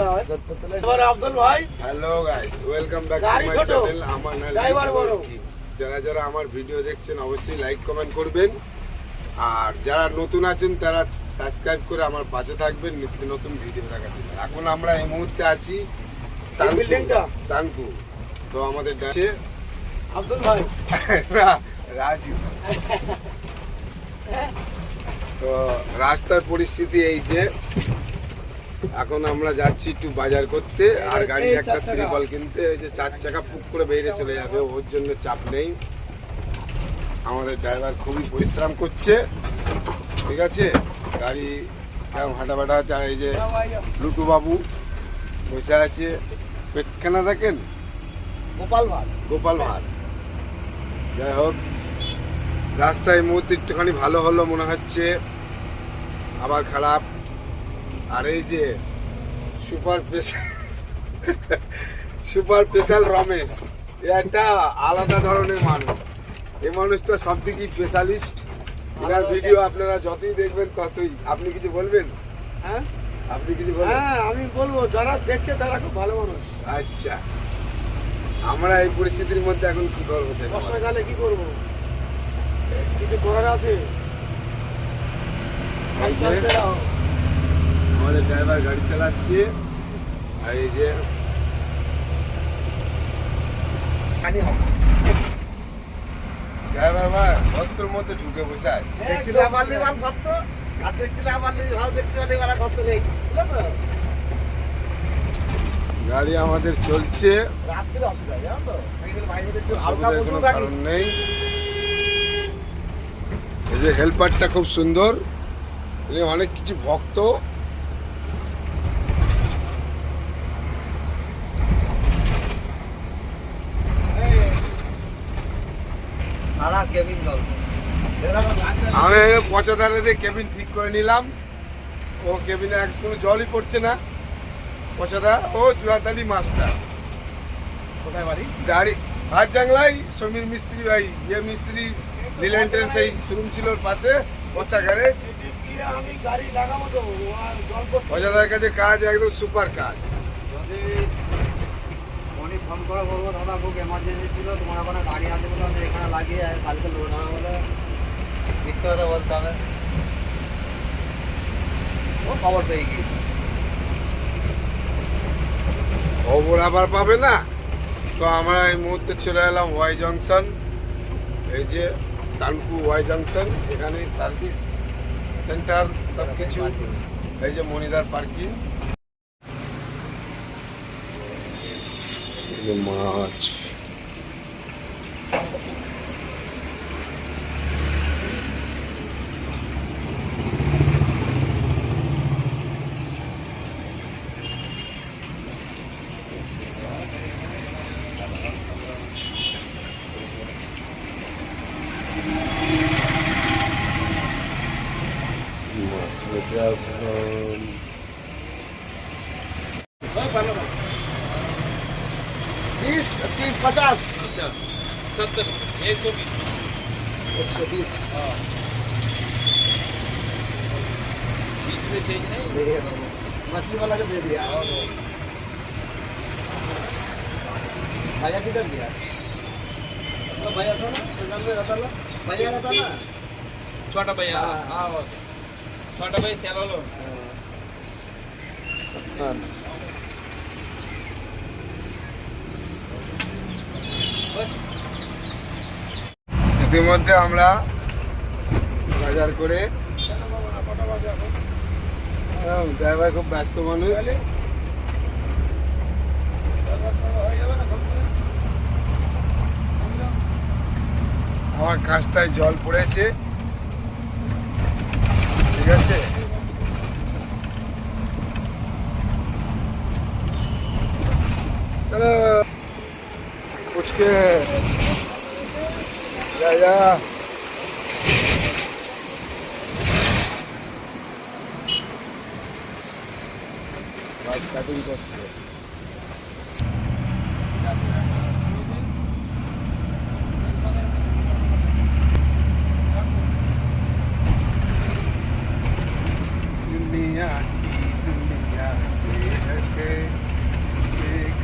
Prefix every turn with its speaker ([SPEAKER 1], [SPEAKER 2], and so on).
[SPEAKER 1] ভাই। এবার আব্দুল ভাই।
[SPEAKER 2] হ্যালো গাইস ওয়েলকাম ব্যাক
[SPEAKER 1] গাড়ি ছোট,
[SPEAKER 2] আমার
[SPEAKER 1] ড্রাইভার বড়।
[SPEAKER 2] যারা যারা আমার ভিডিও দেখছেন অবশ্যই লাইক কমেন্ট করবেন। আর যারা নতুন আছেন তারা সাবস্ক্রাইব করে আমার পাশে থাকবেন নিত্য নতুন ভিডিও দেখার জন্য। এখন আমরা এই মুহূর্তে আছি তো আমাদের ডাকে
[SPEAKER 1] আব্দুল ভাই।
[SPEAKER 2] রাজু। তো রাস্তার পরিস্থিতি এই যে এখন আমরা যাচ্ছি একটু বাজার করতে আর গাড়ি একটা ত্রিপল কিনতে ওই যে চার চাকা পুক করে বেরিয়ে চলে যাবে ওর জন্য চাপ নেই। আমাদের ড্রাইভার খুবই পরিশ্রম করছে। ঠিক আছে? গাড়ি হাঁটাবাটা এই যে লুটু বাবু বসে আছে। পেটখানা দেখেন?
[SPEAKER 1] গোপাল ভাই
[SPEAKER 2] গোপাল ভাঁড়। যাই হোক রাস্তায় মুহূর্তে একটুখানি ভালো হলো মনে হচ্ছে। আবার খারাপ। আর এই যে super special super special Ramesh এ একটা আলাদা ধরনের মানুষ। এই মানুষটা সব দিকেই স্পেশালিস্ট এনার ভিডিও আপনারা যতই দেখবেন ততই। আপনি কিছু বলবেন?
[SPEAKER 1] হ্যাঁ?
[SPEAKER 2] আপনি কিছু বলবেন
[SPEAKER 1] হ্যাঁ আমি বলব যারা দেখছে তারা খুব ভালো মানুষ।
[SPEAKER 2] আচ্ছা। আমরা এই পরিস্থিতির মধ্যে এখন কি করব বলো।
[SPEAKER 1] বর্ষাকালে কি করব? কিছু করার আছে।
[SPEAKER 2] আমাদের ড্রাইভার গাড়ি চালাচ্ছে। আর এই যে ড্রাইভার ভাই ভক্তর মধ্যে ঢুকে বসে আছে।
[SPEAKER 1] দেখতে পারলে ভালো ভক্ত, আর দেখতে পারলে ভালো দেখতে পারলে ভালো ভক্ত নেই।
[SPEAKER 2] গাড়ি আমাদের চলছে।
[SPEAKER 1] রাত্রিরে অসুবিধা হয়, জানো তো? একদিন বাইরে একটু হালকা
[SPEAKER 2] কোনো কারণ নেই। এই যে হেল্পারটা খুব সুন্দর। অনেক কিছু ভক্ত।
[SPEAKER 1] কেবিন
[SPEAKER 2] আমি পচা ধারে দিয়ে কেবিন ঠিক করে নিলাম। ও কেবিনে এক কোনো জলই পড়ছে না। পচাদা ও জুয়াতালি মাস্টার।
[SPEAKER 1] কোথায় বাড়ি?
[SPEAKER 2] জাংলাই সমীর মিস্ত্রি ভাই ইয়ে মিস্ত্রি সেই শোরুম ছিল পাশে পচা গ্যারেজ। পচাদার কাছে কাজ একদম সুপার কাজ।
[SPEAKER 1] যদি ফোনে করে বলব, দাদা, খুব এমার্জেন্সি ছিল, তোমার ওখানে গাড়ি আছে বলে আমি এখানে লাগিয়ে কালকে লোড হবে ও খবর পেয়ে গিয়েছি।
[SPEAKER 2] খবর আবার পাবে না? তো আমরা এই মুহূর্তে চলে এলাম ওয়াই জংশন এই যে কানপুর ওয়াই জংশন এখানে সার্ভিস সেন্টার সব কিছু এই যে মনিদার পার্কিং মাছ
[SPEAKER 3] Yes, um...
[SPEAKER 1] વીસ ત્રીસ પચાસ
[SPEAKER 3] સત્તર એકસો વીસ એકસો
[SPEAKER 1] વીસ હા मछली वाला को दे दिया भैया किधर दिया भैया था ना में रहता ना भैया रहता ना
[SPEAKER 3] छोटा भैया
[SPEAKER 1] हाँ
[SPEAKER 3] छोटा भाई सेलो लो
[SPEAKER 2] ইতিমধ্যে আমরা বাজার করে ড্রাইভার খুব ব্যস্ত মানুষ। আমার কাজটায় জল পড়েছে। ঠিক আছে? চলো। Yeah, yeah. Right, cutting করছে दुनिया की दुनिया से हटे एक